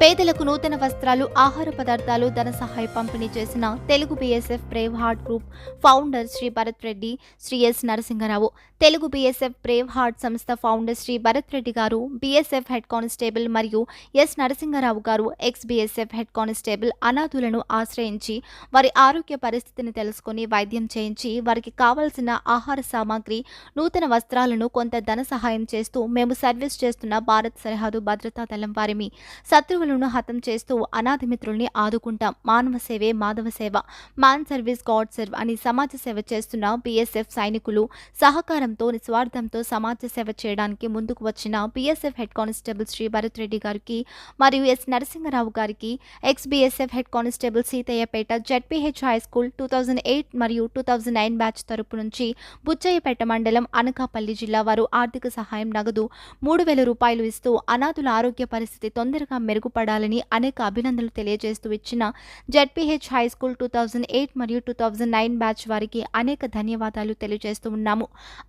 పేదలకు నూతన వస్త్రాలు ఆహార పదార్థాలు ధన సహాయ పంపిణీ చేసిన Telugu BSF brave heart group founder Shri Bharath Reddy Shri S Narasimharao. Telugu BSF brave heart సంస్థ founder Shri Bharath Reddy garu BSF head constable మరియు S Narasimharao garu ex BSF head constable అనాథులను ఆశ్రయించి వారి ఆరోగ్య పరిస్థితిని తెలుసుకుని వైద్యం చేయించి వారికి కావలసిన ఆహార సామాగ్రి నూతన వస్త్రాలను కొంత ధన సహాయం చేస్తూ మేము సర్వీస్ చేస్తున్న భారత్ సరిహద్దు భద్రతా దళం వారిమి శత్రువులను హతం చేస్తూ అనాథ మిత్రుల్ని ఆదుకుంటాం. మానవ సేవే మాధవ సేవ. మాన్ సర్వీస్ గాడ్ సర్వ్ అని సమాజ సేవ చేస్తున్న బీఎస్ఎఫ్ సైనికులు సహకారంతో నిస్వార్థంతో సమాజ సేవ చేయడానికి ముందుకు వచ్చిన BSF head constable Shri Bharath Reddy గారికి మరియు ఎస్ నరసింహరావు గారికి ex BSF head constable Seethayyapeta ZPH high school two thousand eight మరియు టూ థౌజండ్ నైన్ బ్యాచ్ తరపు నుంచి బుచ్చయ్యపేట మండలం అనకాపల్లి జిల్లా వారు ఆర్థిక సహాయం నగదు మూడు వేల రూపాయలు ఇస్తూ అనాథుల ఆరోగ్య పరిస్థితి తొందరగా మెరుగుపడాలని అనేక అభినందనలు తెలియజేస్తూ ఇచ్చిన ZPH high school two thousand eight మరియు టూ థౌజండ్ నైన్ బ్యాచ్ వారికి అనేక ధన్యవాదాలు తెలియజేస్తూ ఉన్నాము.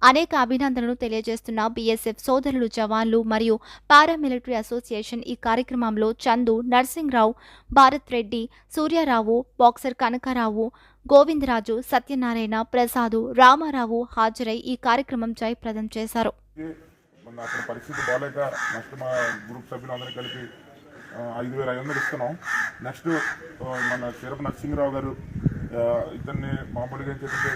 అనేక అభినందనలు తెలియజేస్తున్న బీఎస్ఎఫ్ సోదరులు జవాన్లు మరియు పారామిలిటరీ అసోసియేషన్ ఈ కార్యక్రమంలో చందు నర్సింగ్రావు భారత్ రెడ్డి సూర్యారావు బాక్సర్ కనకారావు గోవిందరాజు సత్యనారాయణ ప్రసాదు రామారావు హాజరై ఈ కార్యక్రమం జయప్రదం చేశారు. అక్కడ పరిస్థితి బాగాలేక నెక్స్ట్ మా గ్రూప్ సభ్యులు అందరూ కలిపి ఐదు వేల ఐదు వందలు ఇస్తున్నాం. నెక్స్ట్ మన చిరప నరసింహరావు గారు ఇతన్ని మామూలుగా చెప్పేసి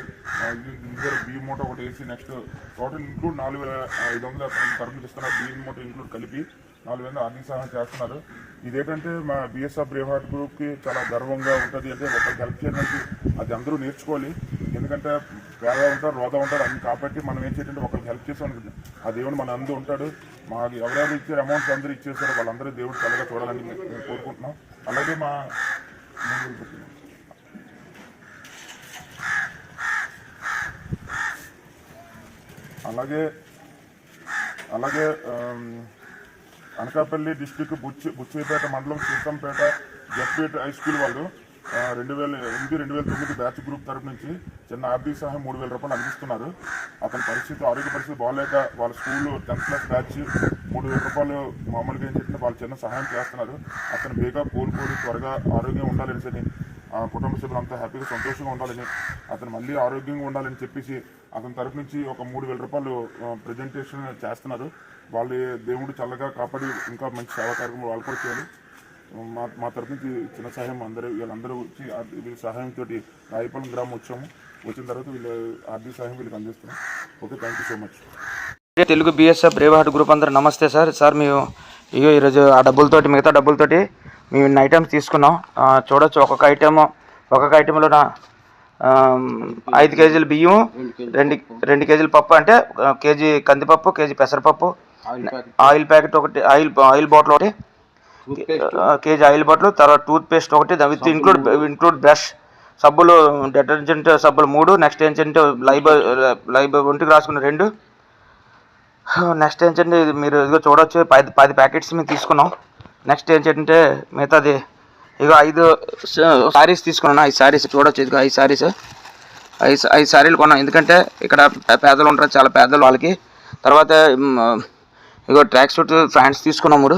ఇద్దరు బియ్యం మూట ఒకటి వేసి నెక్స్ట్ టోటల్ ఇంక్లూడ్ నాలుగు వేల ఐదు వందల తరఫున ఇస్తున్నారు. బియ్యం మూట ఇంక్లూడ్ కలిపి నాలుగు వేల ఆర్థిక సహాయం చేస్తున్నారు. ఇదేంటంటే మా బిఎస్ఆర్ బ్రేహార్ట్ గ్రూప్కి చాలా గర్వంగా ఉంటుంది. అంటే ఒక హెల్ప్ చేయడానికి అది అందరూ నేర్చుకోవాలి. ఎందుకంటే వేరే ఉంటారు రోదా ఉంటారు అన్ని కాబట్టి మనం ఏం చేయాలంటే ఒకరికి హెల్ప్ చేసాం ఆ దేవుడు మన అందు ఉంటాడు. మాకు ఎవరెవరు ఇచ్చే అమౌంట్స్ అందరూ ఇచ్చేసారో వాళ్ళందరూ దేవుడు చల్లగా చూడాలని మేము కోరుకుంటున్నాం. అలాగే మా అలాగే అలాగే అనకాపల్లి డిస్టిక్ బుచ్చి బుచ్చిపేట మండలం సీతంపేట జడ్పేట హై స్కూల్ వాళ్ళు రెండు వేల ఎనిమిది రెండు వేల తొమ్మిది బ్యాచ్ గ్రూప్ తరపు నుంచి చిన్న ఆర్థిక సహాయం మూడు వేల రూపాయలు అందిస్తున్నారు. అతని పరిస్థితి ఆరోగ్య పరిస్థితి బాగాలేక వాళ్ళ స్కూల్ టెన్త్ క్లాస్ బ్యాచ్ మూడు వేల రూపాయలు మామూలుగా ఏం చెప్పిన వాళ్ళు చిన్న సహాయం చేస్తున్నారు. అతను బేగా కోలుకోలి త్వరగా ఆరోగ్యం ఉండాలని సరే ఆ కుటుంబ సభ్యులంతా హ్యాపీగా సంతోషంగా ఉండాలని అతను మళ్ళీ ఆరోగ్యంగా ఉండాలని చెప్పేసి అతని తరపు నుంచి ఒక మూడు వేల రూపాయలు ప్రజెంటేషన్ చేస్తున్నారు. వాళ్ళు దేవుడు చల్లగా కాపాడి ఇంకా మంచి సేవా కార్యక్రమం వాళ్ళు కూడా చేయాలి. మా మా తరపు నుంచి చిన్న సహాయం అందరూ వీళ్ళందరూ వచ్చి ఆ- వీళ్ళ సహాయంతో రాయపాలెం గ్రామం వచ్చాము. వచ్చిన తర్వాత వీళ్ళ ఆర్థిక సహాయం వీళ్ళకి అందిస్తున్నాం. Okay thank you so much Telugu BSF brave heart group అందరూ నమస్తే సార్. సార్ మేము ఇగో ఈరోజు ఆ డబ్బులతోటి మిగతా డబ్బులతోటి మేము ఇన్ని ఐటమ్స్ తీసుకున్నాం. చూడొచ్చు ఒక్కొక్క ఐటమ్ ఒక్కొక్క ఐటెంలో నా ఆ, ఐదు కేజీలు బియ్యం రెండు రెండు కేజీల పప్పు అంటే కేజీ కందిపప్పు కేజీ పెసరపప్పు ఆయిల్ ప్యాకెట్ ఒకటి ఆయిల్ ఆయిల్ బాటిల్ ఒకటి కేజీ ఆయిల్ బాటిల్ తర్వాత టూత్ పేస్ట్ ఒకటి విత్ ఇంక్లూడ్ ఇంక్లూడ్ బ్రష్. సబ్బులు డిటర్జెంట్ సబ్బులు మూడు నెక్స్ట్ ఏంటంటే లైబ్ లైబ్ ఒంటికి రాసుకున్న రెండు. నెక్స్ట్ ఏంటంటే ఇది మీరు ఇదిగో చూడొచ్చు పది పది ప్యాకెట్స్ మేము తీసుకున్నాం. నెక్స్ట్ ఏంటంటే మిగతాది ఇగో ఐదు శారీస్ తీసుకున్నాను ఐదు శారీస్ చూడొచ్చు ఇదిగో ఐదు శారీస్ ఐదు ఐదు శారీలు కొన్నాం. ఎందుకంటే ఇక్కడ పేదలు ఉంటారు చాలా పేదలు వాళ్ళకి. తర్వాత ఇగో ట్రాక్ సూట్ ప్యాంట్స్ తీసుకున్నాం మూడు.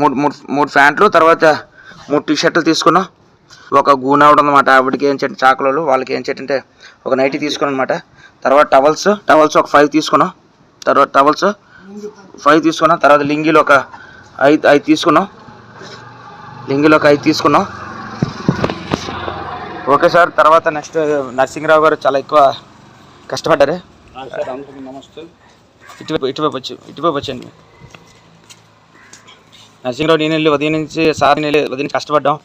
మూడు మూడు మూడు ప్యాంట్లు తర్వాత మూడు టీ షర్ట్లు తీసుకున్నాం. ఒక గూన అనమాట ఆవిడకి ఏం చెట్టు చాకలోలు వాళ్ళకి ఏం చెట్టు అంటే ఒక నైటీ తీసుకున్నాం అనమాట తర్వాత టవల్స్ టవల్స్ ఒక ఫైవ్ తీసుకున్నాం. తర్వాత టవల్స్ ఫైవ్ తీసుకున్నాం. తర్వాత లింగీలు ఒక ఐదు ఐదు తీసుకున్నాం. లింగీలు ఒక ఐదు తీసుకున్నాం. ఓకే సార్ తర్వాత నెక్స్ట్ నరసింహరావు గారు చాలా ఎక్కువ కష్టపడ్డారు. ఇటువైపు ఇటువైపు వచ్చి ఇటువైపు వచ్చండి నరసింహరావు నేను వెళ్ళి ఉదయం నుంచి సార్ నేను వెళ్ళి ఉదయం కష్టపడ్డాం.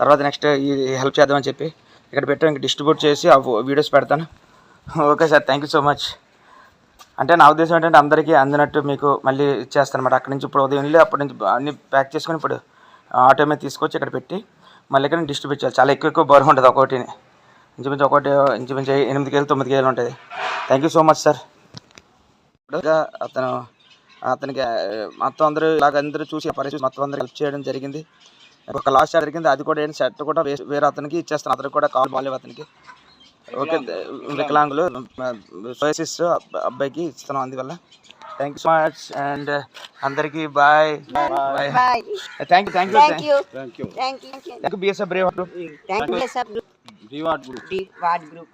తర్వాత నెక్స్ట్ ఈ హెల్ప్ చేద్దామని చెప్పి ఇక్కడ పెట్టాం. ఇంక డిస్ట్రిబ్యూట్ చేసి ఆ వీడియోస్ పెడతాను. Okay sir thank you so much అంటే నా ఉద్దేశం ఏంటంటే అందరికీ అందినట్టు మీకు మళ్ళీ ఇచ్చేస్తాను అనమాట అక్కడి నుంచి ఇప్పుడు ఉదయం వెళ్ళి అప్పటి నుంచి అన్ని ప్యాక్ చేసుకొని ఇప్పుడు ఆటో మీద తీసుకొచ్చి ఇక్కడ పెట్టి మళ్ళీ ఇక్కడ డిస్ట్రిబ్యూట్ చేయాలి. చాలా ఎక్కువ ఎక్కువ బరువు ఉంటుంది ఒకటిని ఇంచుమించు ఒకటి ఇంచుమించు ఎనిమిది కేజీలు తొమ్మిది కేజీలు ఉంటుంది. Thank you so much sir అతను అతనికి మొత్తం అందరూ ఇలాగ అందరూ చూసి పరిస్థితి మొత్తం అందరూ హెల్ప్ చేయడం జరిగింది. ఒక లాస్ట్ జరిగింది. అది కూడా ఏంటి షర్ట్ కూడా వేరే అతనికి ఇచ్చేస్తాను. అతనికి కూడా కాల్ బాగాలేవు అతనికి. ఓకే వికలాంగులు సోయసిస్ అబ్బాయికి ఇస్తున్నాం అందువల్ల. Thank you so much and అందరికీ bye. Thank you thank you. Thank you. Thank you BSF brave Thank you, sir. Reward group Ward group.